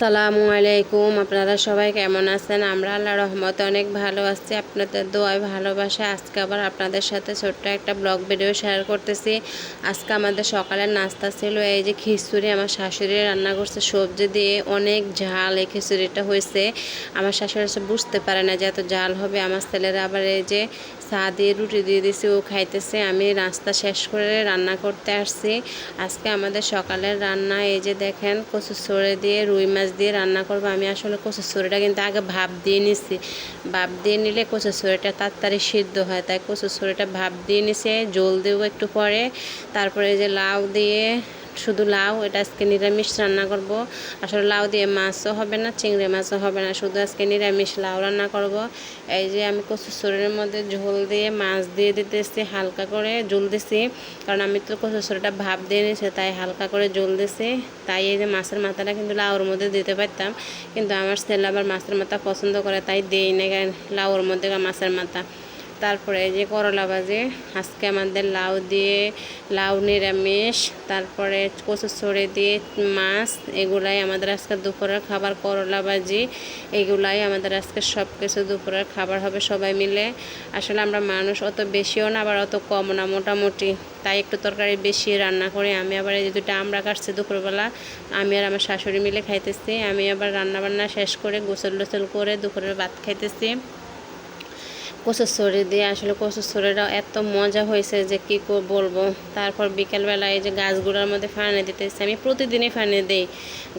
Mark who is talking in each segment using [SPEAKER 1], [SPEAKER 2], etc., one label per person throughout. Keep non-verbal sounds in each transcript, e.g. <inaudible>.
[SPEAKER 1] আসসালামু আলাইকুম। আপনারা সবাই কেমন আছেন? আমরা আল্লাহ রহমতে অনেক ভালো আছি। আপনাদের দোয়ায় ভালোবাসা আজকে আবার আপনাদের সাথে ছোট্ট একটা ব্লগ ভিডিও শেয়ার করতেছি। আজকে আমাদের সকালের নাস্তা ছিল, এই যে খিচুড়ি। আমার শাশুড়ি রান্না করছে সবজি দিয়ে অনেক ঝাল এই খিচুড়িটা হয়েছে। আমার শাশুড়ি বুঝতে পারে না যে এত ঝাল হবে। আমার ছেলেরা আবার এই যে চা দিয়ে রুটি দিয়ে দিছি ও খাইতেছে। আমি নাস্তা শেষ করে রান্না করতে আসছি। আজকে আমাদের সকালের রান্না, এই যে দেখেন, কচু সরে দিয়ে রুই মাছ দিয়ে রান্না করব। আমি আসলে কচুর সরেটা কিন্তু আগে ভাপ দিয়ে নিছি। ভাপ দিয়ে নিলে কচুর সরেটা তাড়াতাড়ি সিদ্ধ হয়। তাই কচুর সরেটা ভাপ দিয়ে নিছে, জল দেবো একটু পরে। তারপরে যে লাউ দিয়ে শুধু লাউ, এটা আজকে নিরামিষ রান্না করব। আসলে লাউ দিয়ে মাছও হবে না, চিংড়ি মাছও হবে না, শুধু আজকে নিরামিষ লাউ রান্না করব। এই যে আমি কচু শরীরের মধ্যে ঝোল দিয়ে মাছ দিয়ে দিতেছি, হালকা করে জল দিছি। কারণ আমি তো কচু শরীরটা ভাপ দিয়ে নিয়েছি, তাই হালকা করে জল দিছি। তাই এই যে মাছের মাথাটা কিন্তু লাউর মধ্যে দিতে পারতাম। কিন্তু আমার ছেলে আবার মাছের মাথা পছন্দ করে, তাই দেই না লাউর মধ্যে মাছের মাথা। তারপরে এই যে করলা ভাজি, আজকে আমাদের লাউ দিয়ে লাউ নিরামিষ, তারপরে কচু ছড়ে দিয়ে মাছ, এগুলাই আমাদের আজকে দুপুরের খাবার করলা ভাজি, এগুলাই আমাদের আজকে সব কিছু দুপুরের খাবার হবে সবাই মিলে। আসলে আমরা মানুষ অত বেশিও না, আবার অত কম না, মোটামুটি। তাই একটু তরকারি বেশি রান্না করি। আমি আবার এই দুটো আমরা কাটছি দুপুরবেলা, আমি আর আমার শাশুড়ি মিলে খাইতেছি। আমি আবার রান্না বান্না শেষ করে গোসল টোসল করে দুপুরের ভাত খাইতেছি। কচুর দিয়ে আসলে কচুর এত মজা হয়েছে যে কী বলব। তারপর বিকেলবেলা এই যে গাছগুলোর মধ্যে ফানে দিতেছি আমি প্রতিদিনই ফানে দিই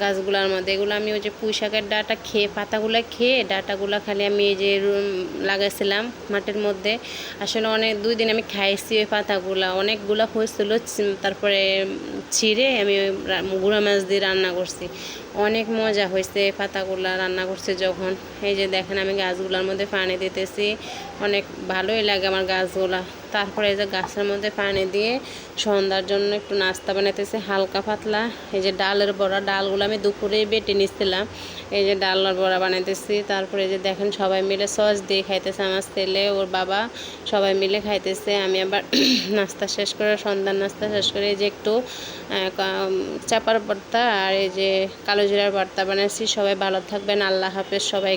[SPEAKER 1] গাছগুলোর মধ্যে। এগুলো আমি ওই যে পুঁই শাকের ডাটা খেয়ে, পাতাগুলো খেয়ে, ডাটাগুলো খালি আমি এই যে লাগাইছিলাম মাটির মধ্যে। আসলে অনেক, দুই দিন আমি খাইছি ওই পাতাগুলো। অনেকগুলো হয়েছিল, তারপরে ছিঁড়ে আমি গুঁড়া মাছ দিয়ে রান্না করছি। অনেক মজা হয়েছে পাতাগুলা রান্না করছে যখন। এই যে দেখেন আমি গাছগুলোর মধ্যে পানি দিতেছি। অনেক ভালোই লাগে আমার গাছগুলা। তারপরে এই যে গাছের মধ্যে পানি দিয়ে সন্ধ্যার জন্য একটু নাস্তা বানাইতেছি, হালকা পাতলা। এই যে ডালের বড়া, ডালগুলো আমি দুপুরেই বেটে নিচ্ছিলাম এই যে ডালের বড়া বানাইতেছি। তারপরে যে দেখেন সবাই মিলে সস দিয়ে খাইতেছে আমার ছেলে, ওর বাবা সবাই মিলে খাইতেছে। আমি আবার <clears throat> নাস্তা শেষ করে সন্ধ্যার নাস্তা শেষ করে এই যে একটু চাপার ভর্তা আর এই যে কালো জিরার ভর্তা বানাইছি সবাই ভালো থাকবেন। আল্লাহ হাফেজ সবাই